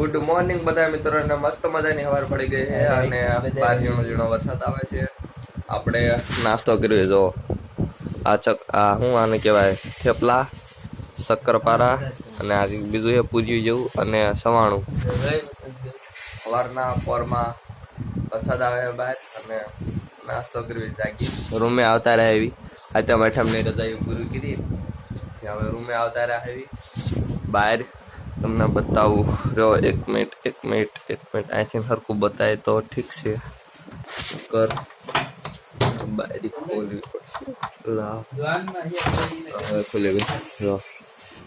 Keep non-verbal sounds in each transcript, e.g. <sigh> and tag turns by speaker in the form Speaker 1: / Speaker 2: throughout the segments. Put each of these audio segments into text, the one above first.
Speaker 1: Good morning બધા મિત્રોને મસ્ત મજાની હવાર પડી ગઈ છે અને બાર ઝીણો ઝીણો વરસાદ આવે છે. આપણે નાસ્તો કર્યો જો. આ ચક આ શું આને કહેવાય થેપલા શક્કરપારા અને આ બીજું એ પૂર્યું જેવું અને સવાણું. સવારના પોરમાં વરસાદ આવે બહાર અને નાસ્તો કર્યો જાગી રૂમે આવતા રહે એવી. આટમ આઠમની રજા એવી પૂરી કરી. હવે રૂમે આવતા રહે એવી. બહાર તમને બતાવું. રહ્યો એક મિનિટ એક મિનિટ એક મિનિટ. અહીંથી સરખું બતાવે તો ઠીક છે. કર. બારી ખોલવી પડશે. લાવ હવે ખુલી ગઈ. જો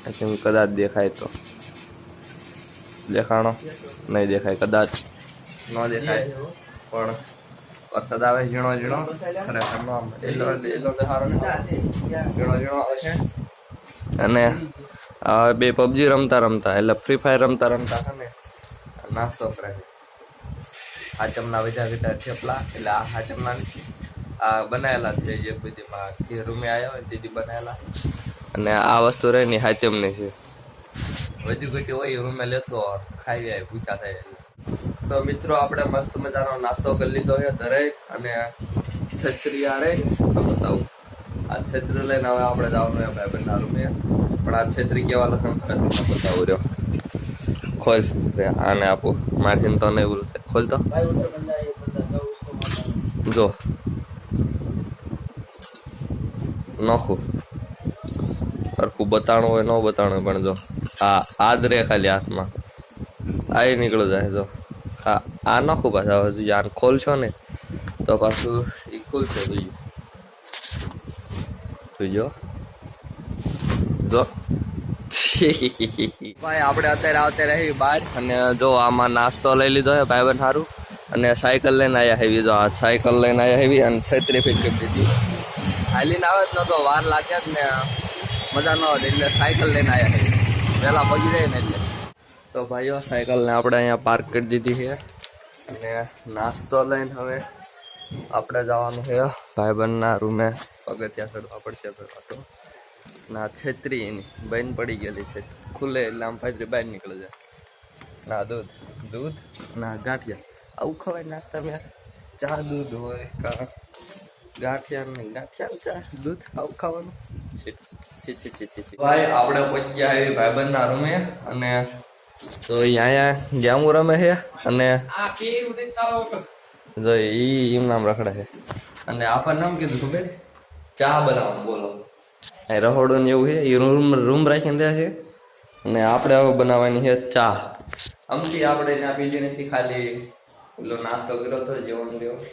Speaker 1: અહીંથી કદાચ દેખાય તો. દેખાણો? નહીં દેખાય, કદાચ. ન દેખાય. પણ વરસાદ આવે, ઝીણો ઝીણો. ખરેખર નો આમ. એટલો એટલો સારો ઝીણો ઝીણો. આવે છે અને બે પબજી રમતા રમતા, એટલે ફ્રી ફાયર રમતા રમતા ને, નાસ્તો કરે હાચમના વેચા વેચા થેપલા, એટલે આ હાચમના આ બનાવેલા છે જે બધીમાં જે રૂમે આવ્યા હોય તેથી બનાવેલા અને આ વસ્તુ રહે ને હાચમની છે. વધુ ઘટી હોય રૂમે લેતો ખાઈ જાય, ભૂખ્યા થાય તો મિત્રો, આપણે મસ્ત મજાનો નાસ્તો કરી લીધો છે દરેક, અને છત્રી આ રે બતાવું. આ છત્રી લઈને હવે આપણે જવાનું ભાઈ બંધ રૂમે. પણ આ છેતરી કેવા લખણ કરે બતાવું રહ્યો. ખોલ રે, આને આપો. માર્જિન તો નહીં બોલતે ખોલ તો. જો. નોખું. સરખું બતાણું હોય ન બતાણું પણ જો. આ આ જ રે ખાલી હાથમાં. આ નીકળો જાય જો. હા આ નોખું પાછા. હવે જોઈએ આને ખોલશો ને તો પાછું એ ખુલશે જોઈએ જોજો જો ભાઈ, આપણે અત્યારે આવતા રહી બહાર અને જો આમાં નાસ્તો લઈ લીધો છે ભાઈ સારું અને સાયકલ લઈને આવ્યા હેવી જો આ સાયકલ લઈને આવ્યા હેવી અને છત્રી ફીટ કરી દીધી. હાલીને આવે જ નતો વાર લાગે જ ને મજા ન આવતી એટલે સાયકલ લઈને આવ્યા હેવી પહેલાં પગી જાય ને એટલે. તો ભાઈઓ, સાયકલને આપણે અહીંયા પાર્ક કરી દીધી છે. અને નાસ્તો લઈને હવે આપણે જવાનું છે. ભાઈબંધના રૂમે પગથિયા ચડવા પડશે ભાઈ તો. ના છેતરી એની. બહેન પડી ગયેલી છે. ખુલે એટલે આમ ફાજરી બહાર નીકળે જાય ના દૂધ. દૂધ? ના ગાંઠિયા. આવું ખવાય નાસ્તામાં યાર. ચા દૂધ હોય કા ગાંઠિયા ને ગાંઠિયા ચા દૂધ આવું ખાવાનું. છી છી છી છી છી છી. ભાઈ આપણે પહોંચ્યા એ ભાઈબંધ ભાઈબંધના રૂમે અને તો અહીંયા ગેમું રમે છે અને જો ઈ એમ નામ રખડે છે અને આપણને નામ કીધું ખબર? ચા બનાવવાનું બોલો. રહોડું ને એવું છે એ રૂમ રૂમ રાખીને દે છે. અને આપણે હવે બનાવવાની છે ચા. આમથી આપણે ત્યાં પીધી નથી ખાલી પેલો નાસ્તો કર્યો હતો જેવણ લેવો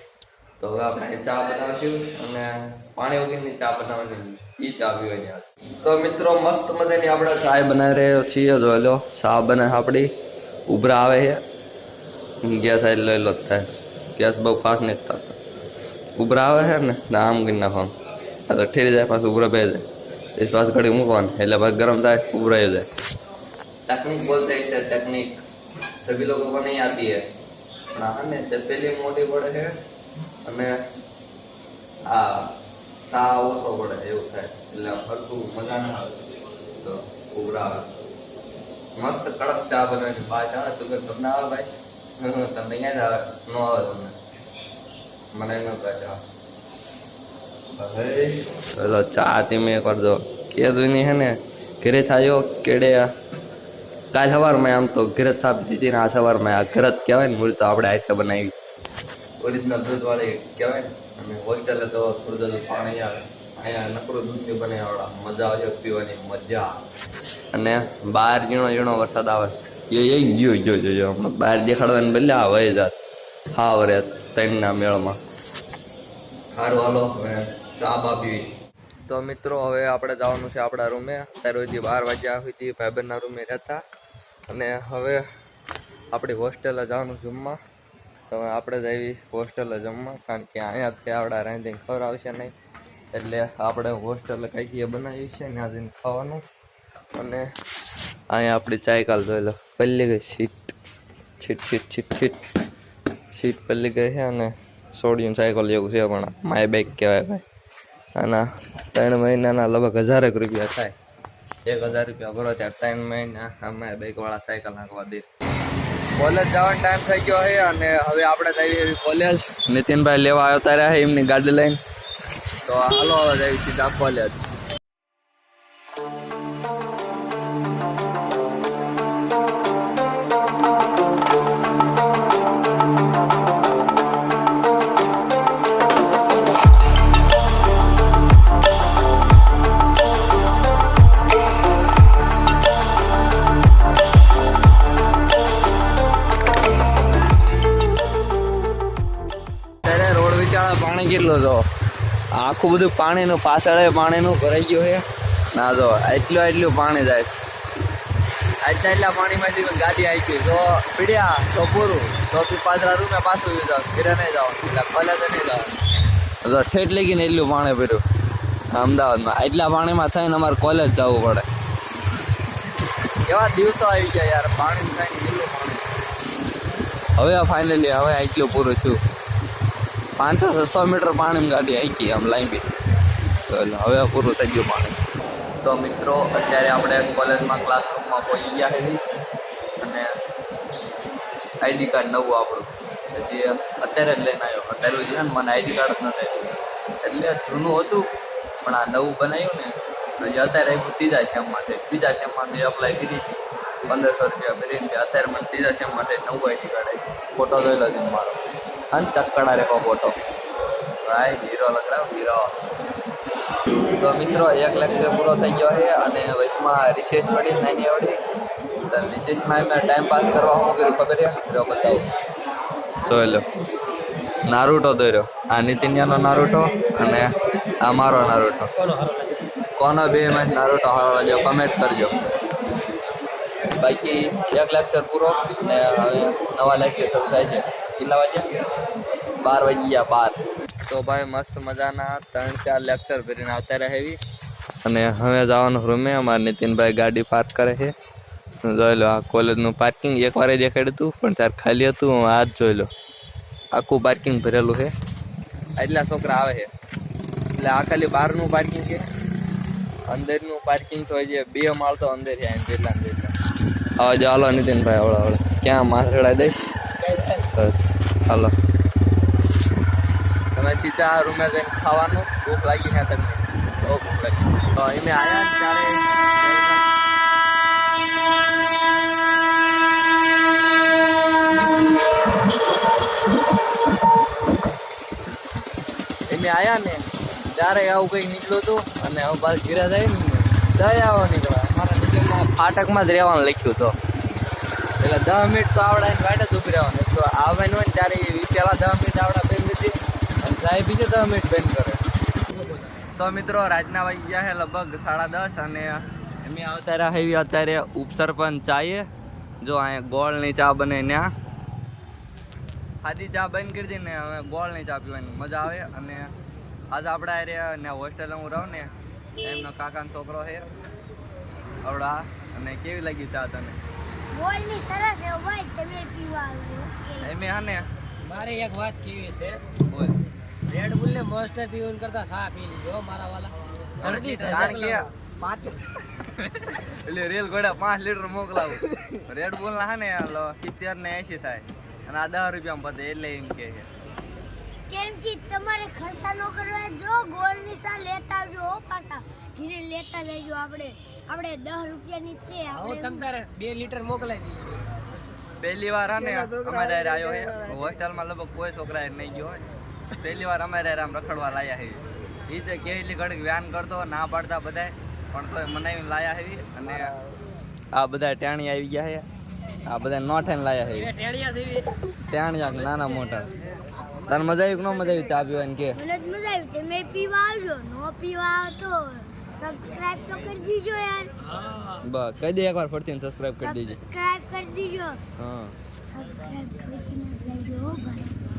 Speaker 1: તો હવે આપણે ચા બનાવશું અને પાણી વગરની ચા બનાવવાની એ ચા પીવાની તો મિત્રો, મસ્ત મજાની આપણે ચાય બનાવી રહ્યા છીએ. જો લો, ચા બને આપણી. ઉભરા આવે છે. ગેસ આઈ લઈ લો થાય. ગેસ બહુ ફાસ્ટ નથી થતો. ઉભરા આવે છે ને આમ કરી નાખવાનું. એટલે ઠેરી જાય, પાછું ઉભરા બે જાય. એ પાછું ઘડી મૂકવાનું. એટલે ભાઈ ગરમ થાય ઉભરાઈ જાય. તકનીક બોલતે છે તકનીક સભી લોકો કો નહીં આતી હે. પણ આને તપેલી મોટી પડે છે. અને આ સા ઓછો પડે, એવું થાય. એટલે ફરતું મજા ના આવે. તો ઉભરા મસ્ત કડક ચા બનાવી પાછા સુગર તમને આવે ભાઈ? <laughs> તમને ક્યાં જ આવે? ન આવે તમને. મને ન ભાઈ ચલો ચા ધીમે કરજો કે દુની હે ને, ઘરે થાયો કેડે કાલ સવારમાં આમ તો ઘરે સાપ દીધી ને આ સવારમાં આ ઘરે કહેવાય ને મૂળ તો આપણે આઈટમ બનાવી. ઓરિજિનલ દૂધ વાળી કહેવાય ને. અને હોસ્ટેલે તો થોડું પાણી આવે. અહીંયા નકરું દૂધ બી બને, આવડા મજા આવે, પીવાની મજા અને બહાર ઝીણો ઝીણો વરસાદ આવે. એ એ ગયો ગયો જોજો હમણાં બહાર દેખાડવાની બદલે આ વહી જાત. હા, વરે ત્રણના મેળમાં. સારું હાલો ચા બા તો મિત્રો, હવે આપણે જવાનું છે આપણા રૂમે. અત્યારે હજી બાર વાગ્યા સુધી ભાઈબંધના રૂમે રહેતા. અને હવે આપણી હોસ્ટેલે જવાનું જમવા. તો આપણે જ આવી હોસ્ટેલે જમવા, કારણ કે અહીંયાથી આપણા રાંધીને આવશે નહીં. એટલે આપણે હોસ્ટેલે કંઈક એ બનાવ્યું છે ત્યાં જઈને ખાવાનું. અને અહીંયા આપણી ચાયકાલ જોઈ લો, પલ્લી ગઈ સીટ છીટ છીટ છીટ છીટ સીટ પલ્લી ગઈ છે અને સોડિયમ સાયકલ જેવું છે પણ માય બાઇક કહેવાય ભાઈ. આના ત્રણ મહિનાના, લગભગ હજારેક રૂપિયા થાય. એક હજાર રૂપિયા ભરો ત્યારે ત્રણ મહિના અમે બાઇક વાળા સાયકલ નાખવા દે. કોલેજ જવાનો ટાઈમ થઈ ગયો છે અને હવે આપણે જઈએ એવી કોલેજ. નીતિનભાઈ લેવા રહ્યા છે એમની ગાડી લઈને. તો હાલો, હવે જઈએ સીધા કોલેજ. આખું બધું પાણીનું, પાછળ પાણીનું ભરાઈ ગયું છે. ના જો એટલું એટલું પાણી જાય. આટલા એટલા પાણીમાંથી પણ ગાડી આવી ગઈ. તો પીડ્યા, તો પૂરું. તો તું પાછળ રૂમે પાછું જાવ ઘરે નહીં જાવ એટલે કોલેજ નહીં જાવ તો ઠેઠ લઈ ગઈને એટલું પાણી પીડ્યું. અમદાવાદમાં. એટલા પાણીમાં થઈને અમારે કોલેજ જવું પડે. કેવા દિવસો આવી ગયા યાર. પાણી હવે ફાઇનલી હવે એટલું પૂરું થયું. પાંચસો છસો મીટર પાણી ગાડી ગઈ આમ લાંબી. તો એટલે હવે પૂરું થઈ ગયું પાણી. તો મિત્રો, અત્યારે આપણે કોલેજમાં ક્લાસરૂમમાં પહોંચી ગયા છે અને આઈડી કાર્ડ નવું આપણું. જે અત્યારે જ લઈને આવ્યો. અત્યારે છે ને મને આઈડી કાર્ડ જ નથી એટલે જૂનું હતું, પણ આ નવું બનાવ્યું ને, હજી અત્યારે આવ્યું ત્રીજા સેમ માટે. બીજા સેમ માટે અપ્લાય કરી હતી. પંદરસો રૂપિયા ભરીને. અત્યારે મને ત્રીજા સેમ માટે નવું આઈડી કાર્ડ આવ્યું ફોટો જોયેલો છે મારો. અને ચક્કડા રેખો ફોટો ભાઈ, હીરો લગડાવ હીરો. તો મિત્રો, એક લેક્ચર પૂરો થઈ ગયો છે અને વૈશમાં રિસેસ પડી નાની આવડી. તો રિસેસમાં મેં ટાઈમ પાસ કરવા હું કર્યું ખબર જો બતાવું. જોઈ લો. નારૂટો દોર્યો. આ નીતિન્યાનો નારુટો અને આ મારો નારુટો. કોનો બે મેચ નારુટો હારો લાગ્યો કમેન્ટ કરજો. બાકી એક લેક્ચર પૂરો ને હવે નવા લેક્ચર શરૂ થાય છે. કેટલા વાગ્યા? બાર વાગી ગયા બાર. તો ભાઈ મસ્ત મજાના ત્રણ ચાર લેક્ચર ભરીને આવતા રહે અને હવે જવાનું રૂમે, અમારે નીતિનભાઈ ગાડી પાર્ક કરે છે. જોઈ લો, આ કોલેજનું પાર્કિંગ એકવાર જ દેખાડ્યું હતું, પણ ત્યારે ખાલી હતું, હું આ જ જોઈ લો. આખું પાર્કિંગ ભરેલું છે. એટલા છોકરા આવે છે. એટલે આ ખાલી બહારનું પાર્કિંગ છે. અંદરનું પાર્કિંગ તો હજી બે માળ તો અંદર છે એમ જેટલા જેટલા. હવે જો હાલો નીતિનભાઈ હવળા હવળા ક્યાં માથેડા દઈશ? અચ્છા, હાલો. તમે સીધા રૂમે જઈને ખાવાનું. ભૂખ લાગી છે તમને. બહુ ભૂખ લાગી. તો એને આવ્યા ત્યારે એને આયા ને ત્યારે આવું કંઈ નીકળ્યું હતું અને હવે પાછું ઘીરા જાય ને દય આવો નીકળ્યા. અમારા ફાટકમાં જ રહેવાનું લખ્યું હતું. એટલે દસ મિનિટ તો આવડા એને જ ઊભી રહેવાનું આવવાનું હોય ને ત્યારે એ પેલા દસ મિનિટ આવડા બેન લીધી અને સાહેબ બીજે દસ મિનિટ બેન કરે. તો મિત્રો, રાજના વાગી ગયા છે લગભગ સાડા દસ અને એમની આવતા આવી અત્યારે ઉપસરપંચ ચાએ જો અહીંયા ગોળની ચા બને ત્યાં સાદી ચા બંધ કરી દઈને હવે ગોળની ચા પીવાની મજા આવે. અને આજે આપણા એરિયા ને હોસ્ટેલ હું રહું ને, એમનો કાકાનો છોકરો છે આવડા અને કેવી લાગી ચા તને?
Speaker 2: બોલની સરસ છે ભાઈ તમે પીવા આવ્યો ઓકે
Speaker 1: આને
Speaker 3: મારે એક વાત કેવી છે?
Speaker 1: બોલ.
Speaker 3: રેડ બુલ ને મોસ્ટર પીવું કરતા સા પી લીધો મારા વાલા? શરદી
Speaker 1: થાય કે
Speaker 3: થાય
Speaker 1: એટલે રેલ ઘોડા પાંચ લીટર મોકલાવું. રેડ બુલ ના ને સિત્તેર ને એસી થાય. અને આ દસ રૂપિયામાં પતે એટલે એમ કે છે.
Speaker 2: કેમ કે તમારે ખર્ચા ન કરવા જો ગોળ સા લેતા આવજો હો પાછા ઘીરે લેતા જઈજો આપણે. આપણે દસ રૂપિયાની છે
Speaker 3: હું તમ તારે બે લીટર મોકલાઈ દઈશું.
Speaker 1: પહેલી વાર હા અમારે આવ્યો હે. હોસ્ટેલમાં લગભગ કોઈ છોકરા નહીં ગયો હોય. પહેલી વાર અમારે આમ રખડવા લાયા હે. એ તે કેટલી ઘડીક વ્યાન કરતો ના પાડતા બધાય પણ તોય મનાવીને લાયા હે. અને આ બધા ટાણી આવી ગયા હે. આ બધા નોઠેને લાયા છે
Speaker 3: ટેણિયા
Speaker 1: નાના મોટા. તને મજા આવી કે ન મજા આવી? ચા પીવાની કે?
Speaker 2: મને મજા આવી તમે પીવા આવજો નો પીવા તો સબસ્ક્રાઇબ તો કરી દીજો યાર.
Speaker 3: હા.
Speaker 1: બસ કહી દે એકવાર ફરતી સબસ્ક્રાઇબ કરી દેજે.
Speaker 2: સબસ્ક્રાઇબ કરી દીજો.
Speaker 1: હા.
Speaker 2: સબસ્ક્રાઇબ કરી ના જઈજો ભાઈ.